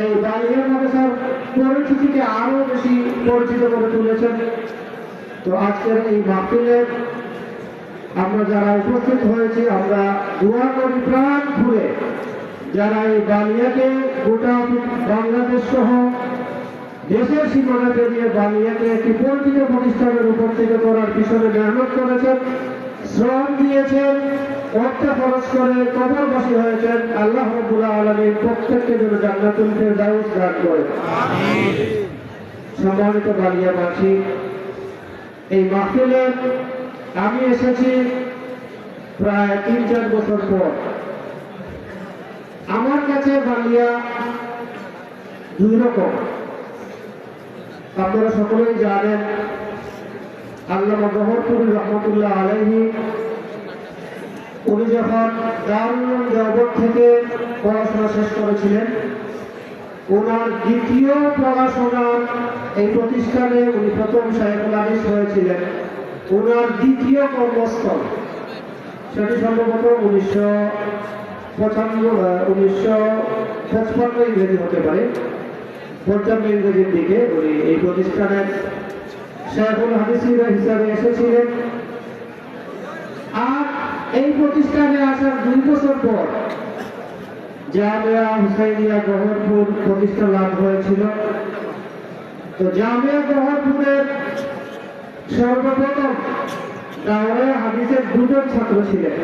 এই বালিয়া মাদ্রাসার পরিচিতিকে আরও বেশি পরিচিত করে তুলেছেন। তো আজকের এই মাহফিলের আমরা যারা উপস্থিত হয়েছি, আমরা দোয়া করি প্রাণ ঘুরে যারা এই বালিয়াকে গোটা বাংলাদেশ সহ দেশের সীমানা পেরিয়ে বালিয়াকে একটি পরিচিত প্রতিষ্ঠানের উপর থেকে করার পিছনে মেহনত করেছেন, শ্রম দিয়েছেন অর্থ খরচ করে কবরবাসী হয়েছেন আল্লাহ রবুল্লাহ আলমীর প্রত্যেককে যেন জান্নাতুল ফেরদাউস দান করে সম্মানিত বালিয়াবাসী এই মাহফিলে আমি এসেছি প্রায় তিন চার বছর পর। আমার কাছে বালিয়া দুই রকম। আপনারা সকলেই জানেন আল্লাহ গহরপুরি রহমতুল্লাহ আলহি উনি যখন দারুল জগৎ থেকে পড়াশোনা শেষ করেছিলেন ওনার দ্বিতীয় পড়াশোনার এই প্রতিষ্ঠানে উনি প্রথম সাহেবুল হয়েছিলেন। ওনার দ্বিতীয় কর্মস্থল, সেটি সম্ভবত উনিশশো পঁচান্ন উনিশশো পঁচপান্ন ইংরেজি হতে পারে। পঞ্চান্ন ইংরেজির দিকে উনি এই প্রতিষ্ঠানের শেখুল হাদিসিরা হিসাবে এসেছিলেন। প্রতিষ্ঠানে আসার দুই বছর পর জামিয়া হুসাইনিয়া গহরপুর প্রতিষ্ঠা লাভ হয়েছিল। তো জামিয়া গহরপুরের সর্বপ্রথম দাওয়া হাদিসের দুজন ছাত্র ছিলেন।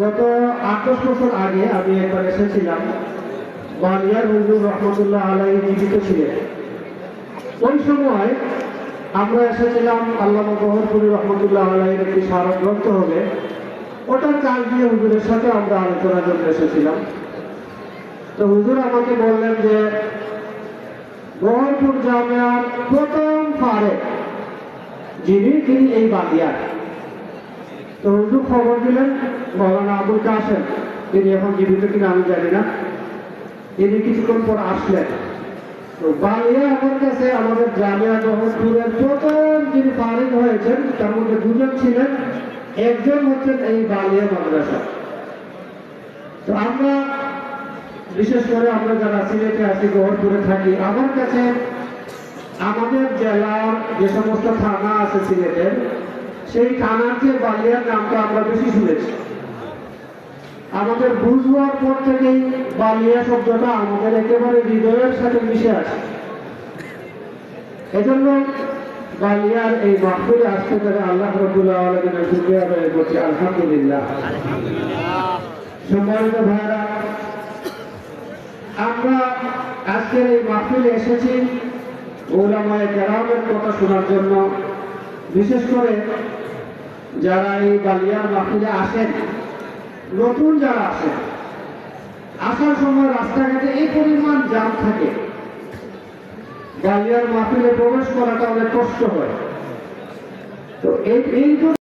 গত আট দশ বছর আগে আমি একবার এসেছিলাম, বালিয়ার হুজুর রহমতুল্লাহ আলাই জীবিত ছিলেন। ওই সময় আমরা এসেছিলাম আল্লামা গহরপুরি রহমতুল্লাহ আলাইয়ের একটি স্মারক গ্রন্থ হবে। ওটার কাজ দিয়ে হুজুরের সাথে আমরা আলোচনার জন্য এসেছিলাম। তো হুজুর আমাকে বললেন যে, গহরপুর জামিয়ার প্রথম ফারে যিনি, তিনি এই বাদিয়ার। তো হুজুর খবর দিলেন, মৌলানা আবুল কাসেম তিনি এখন জীবিত কিনা আমি জানি না। তিনি কিছুক্ষণ পর আসলেন। আমাদের প্রথম যিনি হয়েছেন, তার মধ্যে দুজন ছিলেন। একজন হচ্ছেন এই বালিয়া মাদ্রাসা। তো আমরা, বিশেষ করে আমরা যারা সিলেটে আছি গহরপুরে থাকি, আমার কাছে আমাদের জেলার যে সমস্ত থানা আছে সিলেটের, সেই থানার যে বালিয়ার নামটা আমরা বেশি শুনেছি। আমাদের বুঝ হওয়ার পর থেকেই বালিয়া শব্দটা আমাদের একেবারে হৃদয়ের সাথে মিশে আছে এজন্য বালিয়ার এই আসতে পেরে আল্লাহ রবুল্লাহ করছি, আলহামদুলিল্লাহ। সম্মানিত ভাইরা আমরা আজকের এই মাহফিলে এসেছি ওলামায় কেরামের কথা শোনার জন্য। বিশেষ করে যারা এই বালিয়ার মাহফিলে আসেন নতুন যারা আসে, আসার সময় রাস্তাঘাটে এই পরিমাণ জাম থাকে। গালিয়ার মাহফিলে প্রবেশ করাটা অনেক কষ্ট হয়। তো এই